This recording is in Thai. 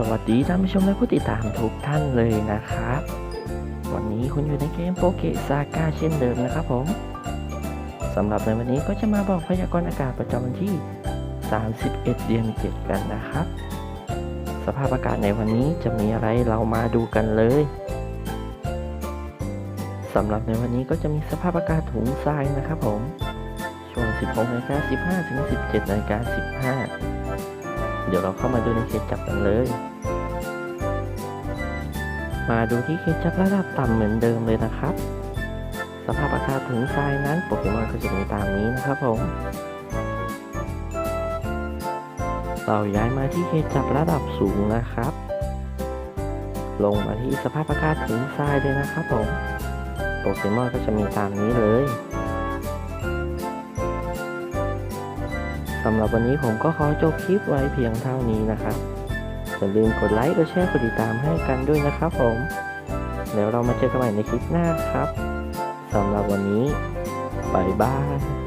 สวัสดีท่านผู้ชมและผู้ติดตามทุกท่านเลยนะครับ วันนี้คุณอยู่ในเกมโปเกซาก้าเช่นเดิมนะครับผมสำหรับในวันนี้ก็จะมาบอกพยากรณ์อากาศประจำวันที่ 31 เดือน 7 กันนะครับ สภาพอากาศในวันนี้จะมีอะไรเรามาดูกันเลยสำหรับในวันนี้ก็จะมีสภาพอากาศถุงทรายนะครับผม ช่วง 16นาฬิกา15ถึง17นาฬิกา15 เดี๋ยวเราเข้ามาดูในเคสจับกันเลย มาดูที่เคสจับระดับต่ำเหมือนเดิมเลยนะครับ สภาพอากาศถึงทรายนั้นโปเกมอนก็จะมีตามนี้นะครับผม เราย้ายมาที่เคสจับระดับสูงนะครับ ลงมาที่สภาพอากาศถึงทรายเลยนะครับผม โปเกมอนก็จะมีตามนี้เลย สำหรับวันนี้ผมก็ขอจบคลิปไว้เพียงเท่านี้นะครับอย่าลืมกดไลค์กดแชร์กดติดตามให้กันด้วยนะครับผมแล้วเรามาเจอกันใหม่ในคลิปหน้าครับสำหรับวันนี้บายบาย